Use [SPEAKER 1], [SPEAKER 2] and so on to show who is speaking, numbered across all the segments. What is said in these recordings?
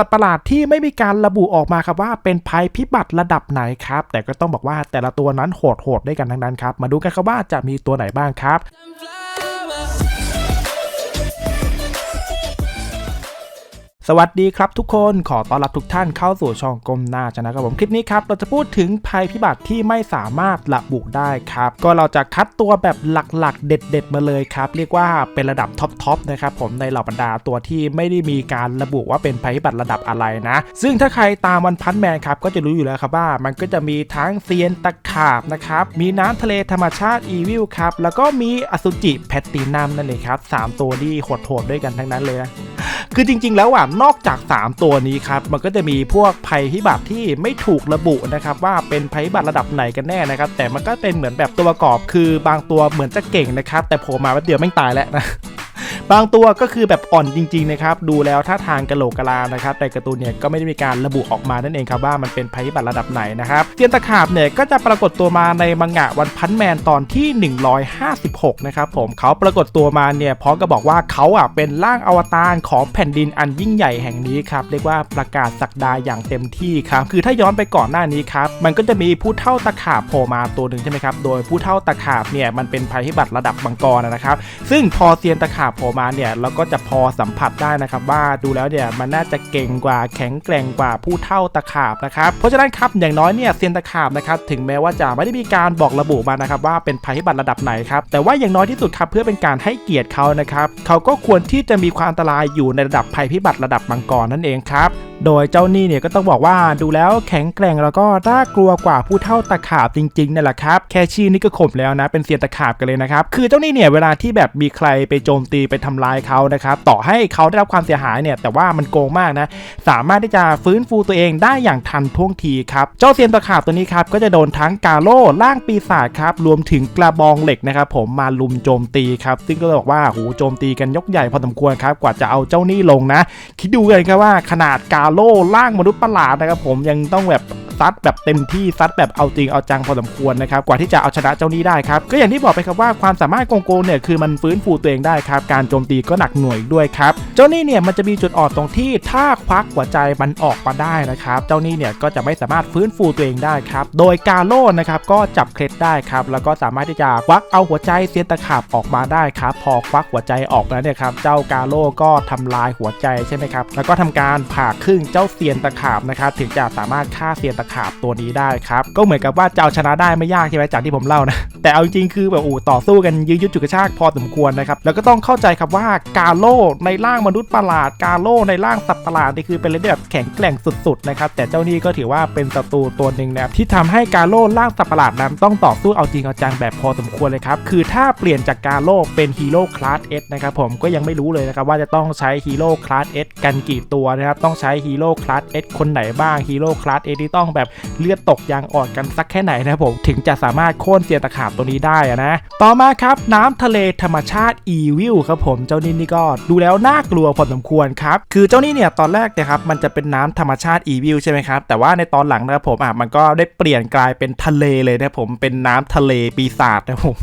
[SPEAKER 1] สัตว์ประหลาดที่ไม่มีการระบุออกมาครับว่าเป็นภัยพิบัติระดับไหนครับ แต่ก็ต้องบอกว่าแต่ละตัวนั้นโหดๆด้วยกันทั้งนั้นครับ มาดูกันครับว่าจะมีตัวไหนบ้างครับ สวัสดีครับทุกคนขอต้อนรับทุกท่านเข้าสู่ช่องกลมหน้าชนะครับผมคลิปนี้ครับเราจะพูดถึงภัยพิบัติที่ไม่สามารถระบุได้ครับ ก็เราจะคัดตัวแบบหลักๆ เด็ด ๆ มาเลยครับ เรียกว่าเป็นระดับท็อปๆนะครับผมในเหล่าบรรดาตัวที่ไม่ได้มีการระบุว่าเป็นภัยพิบัติระดับอะไรนะ ซึ่งถ้าใครตามวันพันแมนครับก็จะรู้อยู่แล้วครับว่า มันก็จะมีทั้งเซียนตะขาบนะครับมีน้ำทะเลธรรมชาติอีวิลครับแล้วก็มีอสุจิแพตตินัมนั่นเองครับสามตัวที่โหดๆด้วยกันทั้งนั้นเลยนะคือจริง ๆ แล้วอะนอกจาก 3 ตัวนี้ครับ มันก็จะมีพวกภัยพิบัติที่ไม่ถูกระบุนะครับ ว่าเป็นภัยพิบัติระดับไหนกันแน่นะครับ แต่มันก็เป็นเหมือนแบบตัวประกอบคือบางตัวเหมือนจะเก่งนะครับ แต่โผล่มาแป๊บเดียวแม่งตายแล้วนะ บางตัวก็คือแบบอ่อนจริงๆนะครับดูแล้วท่าทางกระโหลกกะลานะครับแต่การ์ตูนเนี่ยก็ไม่ได้มีการระบุออกมานั่นเองครับว่ามันเป็นภัยพิบัติระดับไหนนะครับเทียนตะขาบเนี่ยก็จะปรากฏตัวมาในมังงะวันพันแมนตอนที่ 156 นะครับผมเขาปรากฏตัวมาเนี่ยพร้อมกับบอกว่าเขาอะเป็นร่างอวตารของแผ่นดินอันยิ่งใหญ่แห่งนี้ครับเรียกว่าประกาศสักดาอย่างเต็มที่ครับคือถ้าย้อนไปก่อนหน้านี้ครับมันก็จะมีผู้เท่าตะขาบโผล่มาตัวหนึ่งใช่ไหมครับโดยผู้เท่าตะขาบเนี่ยมันเป็นภัยพิบัติระดับมังกรนะครับซึ่งพอเซียนตะขาบโผล่มาเนี่ยเราก็จะพอสัมผัสได้นะครับว่าดูแล้วเนี่ยมันน่าจะเก่งกว่าแข็งแกร่งกว่าผู้เท่าตะขาบนะครับเพราะฉะนั้นครับอย่างน้อยเนี่ยเซียนตะขาบนะครับถึงแม้ว่าจะไม่ได้มีการบอกระบุมานะครับว่าเป็นภัยพิบัติระดับไหนครับแต่ว่าอย่างน้อยที่สุดครับเพื่อเป็นการให้เกียรติเขานะครับเขาก็ควรที่จะมีความอันตรายอยู่ในระดับภัยพิบัติระดับมังกรนั่นเองครับ โดยเจ้านี่เนี่ยก็ต้องบอกว่าดูแล้วแข็งแกร่งแล้วก็น่ากลัวกว่าผู้เท่าตะขาบจริงๆนั่นแหละครับ แค่ชื่อนี่ก็ข่มแล้วนะ เป็นเซียนตะขาบกันเลยนะครับ คือเจ้านี่เนี่ยเวลาที่แบบมีใครไปโจมตีไปทำลายเขานะครับ ต่อให้เขาได้รับความเสียหายเนี่ย แต่ว่ามันโกงมากนะ สามารถที่จะฟื้นฟูตัวเองได้อย่างทันท่วงทีครับ เจ้าเซียนตะขาบตัวนี้ครับก็จะโดนทั้งกาโล่ล่างปีศาจครับ รวมถึงกระบองเหล็กนะครับผมมาลุมโจมตีครับ ซึ่งก็เลยบอกว่าโหโจมตีกันยกใหญ่พอสมควรครับ กว่าจะเอาเจ้านี่ลงนะ คิดดูกันครับว่าขนาดกาโล่ล่างมนุษย์ประหลาดนะครับผมยังต้องแบบ ซัดแบบเต็มที่ซัดแบบเอาจริงเอาจังพอสมควรนะครับกว่าที่จะเอาชนะเจ้านี้ได้ครับก็อย่างที่บอกไปครับว่าความสามารถโกงโกงเนี่ยคือมันฟื้นฟูตัวเองได้ครับการโจมตีก็หนักหน่วยด้วยครับเจ้านี่เนี่ยมันจะมีจุดอ่อนตรงที่ถ้าควักหัวใจมันออกมาได้นะครับเจ้านี่เนี่ยก็จะไม่สามารถฟื้นฟูตัวเองได้ครับโดยกาโล่นะครับก็จับเคล็ดได้ครับแล้วก็สามารถที่จะควักเอาหัวใจเซียนตะขาบออกมาได้ครับพอควักหัวใจออกแล้วเนี่ยครับเจ้ากาโล่ก็ทำลายหัวใจใช่ไหมครับแล้วก็ทำการผ่าครึ่งเจ้าเซียนตะขาบนะครับถึงจะสามารถฆ่าเซียนตะขาบตัวนี้ได้ครับ ก็เหมือนกับว่าจะเอาชนะได้ไม่ยากใช่ไหมจากที่ผมเล่านะ แต่เอาจริงคือแบบโอ้ต่อสู้กันยื้อยุดจุกกระชากพอสมควรนะครับ แล้วก็ต้องเข้าใจครับว่ากาโล่ในร่างมนุษย์ประหลาด กาโล่ในร่างสัตว์ประหลาดนี่คือเป็นเรื่องแบบแข็งแกร่งสุดๆนะครับ แต่เจ้านี่ก็ถือว่าเป็นศัตรูตัวหนึ่งนะครับที่ทำให้กาโล่ร่างสัตว์ประหลาดนั้นต้องต่อสู้เอาจริงเอาจังแบบพอสมควรเลยครับ คือถ้าเปลี่ยนจากกาโล่เป็นฮีโร่คลาสเอสนะครับผมก็ยังไม่รู้เลยนะครับว่าจะต้องใช้ฮีโร่คลาสเอสกันกี่ตัวนะครับต้องใช้ฮีโร่คลาสเอสคนไหนบ้างฮีโร่คลาสเอสที่ต้องแบบเลือดตกยางอ่อนกันสักแค่ไหนนะผมถึงจะสามารถโค่นเซียนตะขาบตัวนี้ได้อะนะต่อมาครับน้ำทะเลธรรมชาติอีวิลครับผมเจ้านี่นี่ก็ดูแล้วน่ากลัวพอสมควรครับคือเจ้านี่เนี่ยตอนแรกเนี่ยครับมันจะเป็นน้ำธรรมชาติอีวิลใช่ไหมครับแต่ว่าในตอนหลังนะครับผมอะมันก็ได้เปลี่ยนกลายเป็นทะเลเลยนะผมเป็นน้ำทะเลปีศาจนะผม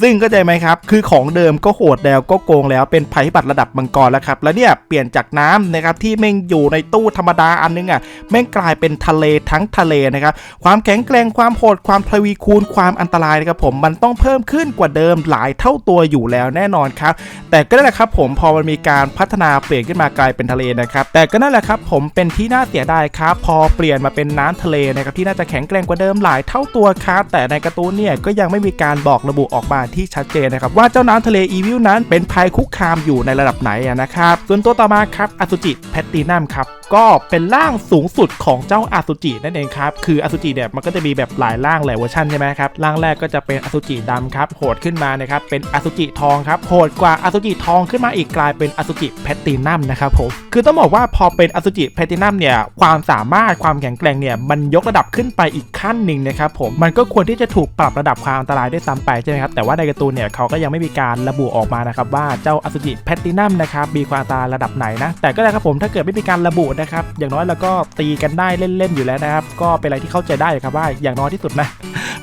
[SPEAKER 1] ซึ่งก็ใจไหมครับ คือของเดิมก็โหดแล้วก็โกงแล้วเป็นภัยพิบัติระดับมังกรแล้วครับ แล้วเนี่ยเปลี่ยนจากน้ำนะครับที่แม่งอยู่ในตู้ธรรมดาอันนึงอะแม่งกลายเป็นทะเลทั้งทะเลนะครับ ความแข็งแกร่งความโหดความทวีคูณความอันตรายนะครับผมมันต้องเพิ่มขึ้นกว่าเดิมหลายเท่าตัวอยู่แล้วแน่นอนครับ แต่ก็นั่นแหละครับผมพอมันมีการพัฒนาเปลี่ยนขึ้นมากลายเป็นทะเลนะครับ แต่ก็นั่นแหละครับผมเป็นที่น่าเสียดายครับ พอเปลี่ยนมาเป็นน้ำทะเลนะครับที่น่าจะแข็งแกร่งกว่าเดิมหลายเท่าตัวครับแต่ในการ์ตูนเนี่ยก็ยังไม่มีการบอกระบุออกมาที่ชัดเจนนะครับว่าเจ้าน้ำทะเลอีวิลนั้นเป็นภัยคุกคามอยู่ในระดับไหนอะนะครับส่วนตัวต่อมาครับอสุจิแพตตินัมครับก็เป็นร่างสูงสุดของเจ้าอาสุจินั่นเองครับ คืออสุจิเนี่ยมันก็จะมีแบบหลายร่างหลายเวอร์ชันใช่ไหมครับ ร่างแรกก็จะเป็นอสุจิดำครับ โหดขึ้นมานะครับ เป็นอสุจิทองครับ โหดกว่าอสุจิทองขึ้นมาอีกกลายเป็นอสุจิแพตตินัมนะครับผม คือต้องบอกว่าพอเป็นอสุจิแพตตินัมเนี่ย ความสามารถความแข็งแกร่งเนี่ยมันยกระดับขึ้นไปอีกขั้นหนึ่งนะครับผม มันก็ควรที่จะถูกปรับระดับความอันตรายด้วยซ้ำไปใช่ไหมครับนะครับแต่ว่าในการ์ตูนเนี่ยเขาก็ยังไม่มีการระบุออกมานะครับว่าเจ้าอสุจิแพตตินัมนะครับมีความตาระดับไหนนะแต่ก็ได้ครับผมถ้าเกิดไม่มีการระบุนะครับอย่างน้อยเราก็ตีกันได้เล่นๆอยู่แล้วนะครับก็เป็นอะไรที่เข้าใจได้ครับว่าอย่างน้อยที่สุดนะ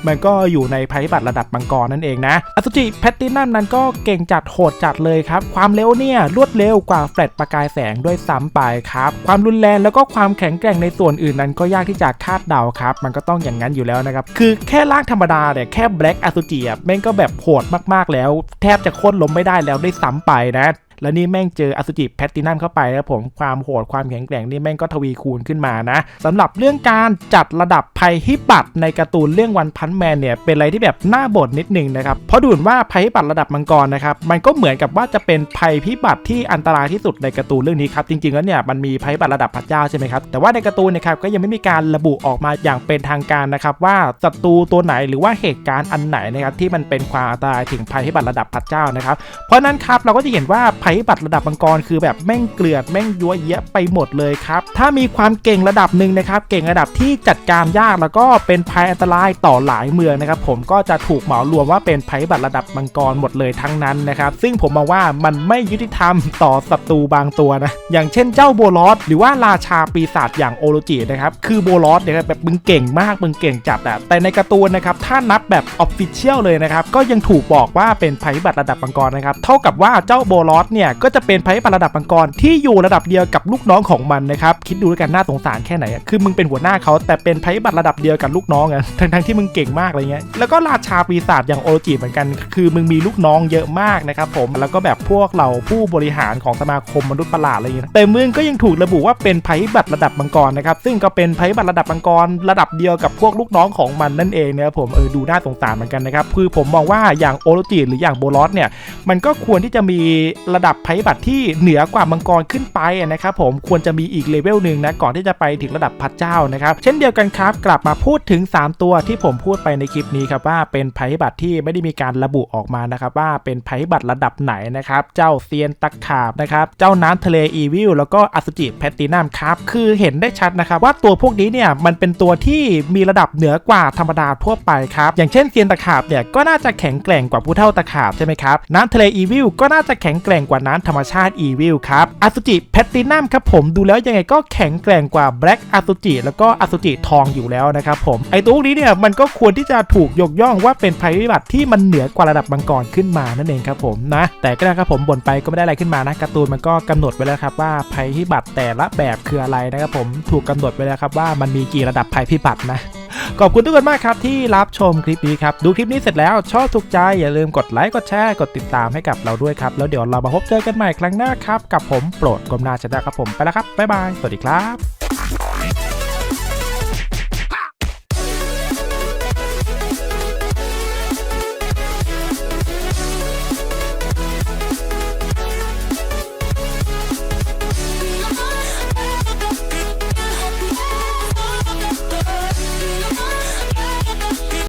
[SPEAKER 1] มันก็อยู่ในภัยพิบัติระดับมังกรนั่นเองนะอสุจิแพตตินัมนั้นก็เก่งจัดโหดจัดเลยครับ ความเร็วเนี่ยรวดเร็วกว่าแฟลชประกายแสงด้วยซ้ำไปครับ ความรุนแรงแล้วก็ความแข็งแกร่งในส่วนอื่นนั้นก็ยากที่จะคาดเดาครับ มันก็ต้องอย่างนั้นอยู่แล้วนะครับ คือแค่ร่างธรรมดาเนี่ยแค่แบล็กอสุจิอะแม่งก็แบบโหดมากๆแล้ว แทบจะโค่นล้มไม่ได้แล้วด้วยซ้ำไปนะ แล้วนี่แม่งเจออสุจิแพตตินัมเข้าไปนะครับผมความโหดความแข็งแกร่งนี่แม่งก็ทวีคูณขึ้นมานะสำหรับเรื่องการจัดระดับภัยพิบัติในการ์ตูนเรื่องวันพันแมนเนี่ยเป็นอะไรที่แบบน่าบ่นนิดนึงนะครับเพราะดูเหมือนว่าภัยพิบัติระดับมังกรนะครับมันก็เหมือนกับว่าจะเป็นภัยพิบัติที่อันตรายที่สุดในการ์ตูนเรื่องนี้ครับจริงๆแล้วเนี่ยมันมีภัยพิบัติระดับพระเจ้าใช่ไหมครับแต่ว่าในการ์ตูนนะครับก็ยังไม่มีการระบุออกมาอย่างเป็นทางการนะครับว่าศัตรูตัวไหนหรือว่าเหตุการณ์อันไหนนะครับที่มันเป็นความอันตรายถึงภัยพิบัติระดับพระเจ้านะครับเพราะนั้นครับเราก็จะเห็นว่าภยพิบัติระดับมังกรคือแบบแม่งเกลือดแม่งยัวเยะไปหมดเลยครับ ถ้ามีความเก่งระดับหนึ่งนะครับ เก่งระดับที่จัดการยากแล้วก็เป็นภัยอันตรายต่อหลายเมืองนะครับ ผมก็จะถูกเหมารวมว่าเป็นภัยพิบัติระดับมังกรหมดเลยทั้งนั้นนะครับ ซึ่งผมมองว่ามันไม่ยุติธรรมต่อศัตรูบางตัวนะ อย่างเช่นเจ้าโบลอสหรือว่าราชาปีศาจอย่างโอโรจินะครับ คือโบลอสเนี่ยแบบมึงเก่งมากมึงเก่งจัดอะแต่ในการ์ตูนนะครับ ถ้านับแบบออฟฟิเชียลเลยนะครับ ก็ยังถูกบอกว่าเป็นภัยพิบัติระดับมังกรนะครับ เท่ากับว่าเจ้าโบลอสเนี่ยก็จะเป็นภัยพิบัติระดับมังกรที่อยู่ระดับเดียวกับลูกน้องของมันนะครับคิดดูแล้วกันน่าสงสารแค่ไหนคือมึงเป็นหัวหน้าเขาแต่เป็นภัยพิบัติระดับเดียวกับลูกน้องอะทั้งทั้งๆที่มึงเก่งมากอะไรเงี้ยแล้วก็ราชาปีศาจอย่างโอโรจิเหมือนกัน คือมึงมีลูกน้องเยอะมากนะครับผมแล้วก็แบบพวกเราผู้บริหารของสมาคมมนุษย์ประหลาดอะไรเงี้ยแต่มึงก็ยังถูกระบุว่าเป็นภัยพิบัติระดับมังกรนะครับซึ่งก็เป็นภัยพิบัติระดับมังกรระดับเดียวกับพวกลูกน้องของมันนั่นเองนะครับผมเออดูน่าสงสารเหมือนกันนะครับคือผมมองว่าอย่างโอโรจิหรืออย่างโบลอสเนี่ยมันก็ควรที่จะมีระดับภัยพิบัติที่เหนือกว่ามังกรขึ้นไปนะครับผมควรจะมีอีกเลเวลหนึ่งนะก่อนที่จะไปถึงระดับพระเจ้านะครับเช่นเดียวกันครับ กลับมาพูดถึง 3 ตัวที่ผมพูดไปในคลิปนี้ครับว่าเป็นภัยพิบัติที่ไม่ได้มีการระบุออกมานะครับว่าเป็นภัยพิบัติระดับไหนนะครับเจ้าเซียนตะขาบนะครับเจ้าน้ำทะเลอีวิลแล้วก็อสุจิแพตตินัมครับคือเห็นได้ชัดนะครับว่าตัวพวกนี้เนี่ยมันเป็นตัวที่มีระดับเหนือกว่าธรรมดาทั่วไปครับอย่างเช่นเซียนตะขาบเนี่ยก็น่าจะแข็งแกร่งกว่าผู้เท่าตะขาบใช่ไหมครับน้ำทะเลอีวิลก็น่าจะแข็งแกร่งกว่าน้ำธรรมชาติอีวิลครับอสุจิแพตตินัมครับผมดูแล้วยังไงก็แข็งแกร่งกว่าแบล็กอสุจิแล้วก็อสุจิทองอยู่แล้วนะครับผมไอตัวพวกนี้เนี่ยมันก็ควรที่จะถูกยกย่องว่าเป็นภัยพิบัติที่มันเหนือกว่าระดับมังกรขึ้นมานั่นเองครับผมนะแต่ก็นะครับผมบ่นไปก็ไม่ได้อะไรขึ้นมานะการ์ตูนมันก็กำหนดไว้แล้วครับว่าภัยพิบัติแต่ละแบบคืออะไรนะครับผมถูกกำหนดไว้แล้วครับว่ามันมีกี่ระดับภัยพิบัตินะ ขอบคุณทุกคนมากครับที่รับชมคลิปนี้ครับ ดูคลิปนี้เสร็จแล้วชอบถูกใจอย่าลืมกดไลค์กดแชร์กดติดตามให้กับเราด้วยครับ แล้วเดี๋ยวเรามาพบเจอกันใหม่ครั้งหน้าครับ กับผมโปรดกลมนาชนะครับผมไปแล้วครับบ๊ายบายสวัสดีครับ